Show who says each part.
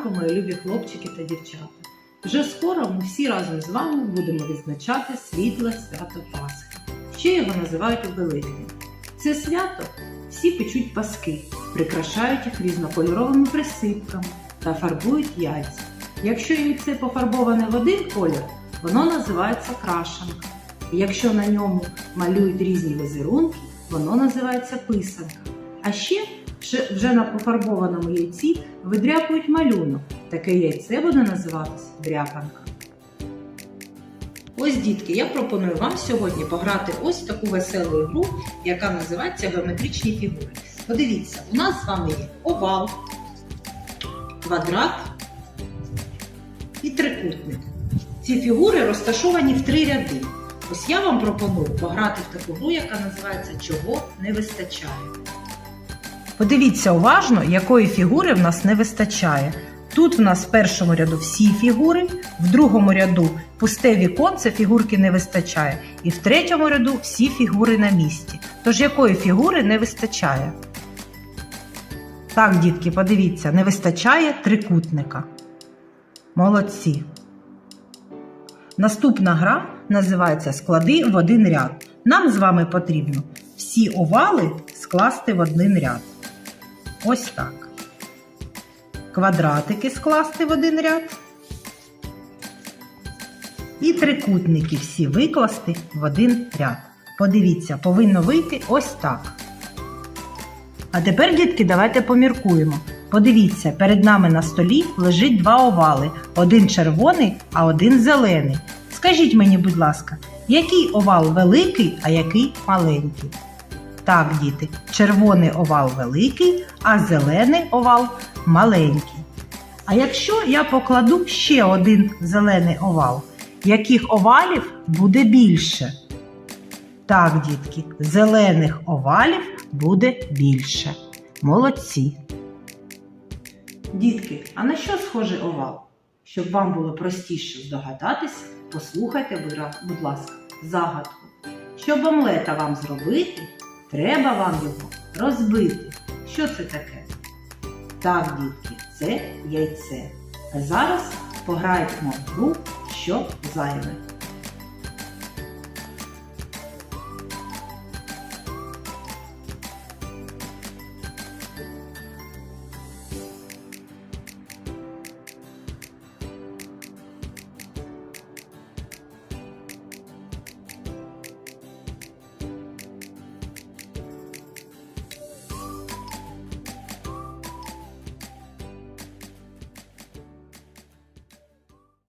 Speaker 1: ранку, мої любі хлопчики та дівчата. Вже скоро ми всі разом з вами будемо відзначати світле свято Пасхи. Ще його називають Великдень. Це свято всі печуть паски, прикрашають їх різнокольоровими присипками та фарбують яйця. Якщо яйце пофарбоване в один колір, воно називається крашанка. Якщо на ньому малюють різні візерунки, воно називається писанка. А ще вже- на пофарбованому яйці видряпують малюнок. Таке яйце буде називатися дряпанка. Ось, дітки, я пропоную вам сьогодні пограти ось таку веселу гру, яка називається геометричні фігури. Подивіться, у нас з вами є овал, квадрат і трикутник. Ці фігури розташовані в три ряди. Ось я вам пропоную пограти в таку гру, яка називається Чого не вистачає. Подивіться уважно, якої фігури в нас не вистачає. Тут в нас в першому ряду всі фігури, в другому ряду пусте віконце фігурки не вистачає, і в третьому ряду всі фігури на місці. Тож якої фігури не вистачає? Так, дітки, подивіться, не вистачає трикутника. Молодці. Наступна гра називається Склади в один ряд. Нам з вами потрібно всі овали скласти в один ряд. Ось так. Квадратики скласти в один ряд. І трикутники всі викласти в один ряд. Подивіться, повинно вийти ось так. А тепер, дітки, давайте поміркуємо. Подивіться, перед нами на столі лежить два овали: один червоний, а один зелений. Скажіть мені, будь ласка, який овал великий, а який маленький? Так, діти, червоний овал великий, а зелений овал маленький. А якщо я покладу ще один зелений овал, яких овалів буде більше? Так, дітки, зелених овалів буде більше. Молодці. Дітки, а на що схожий овал? Щоб вам було простіше здогадатися, послухайте, будь ласка, загадку. Щоб омлета вам зробити, треба вам його розбити. Що це таке? Так, дітки, це яйце. А зараз пограємо в гру, що зайве.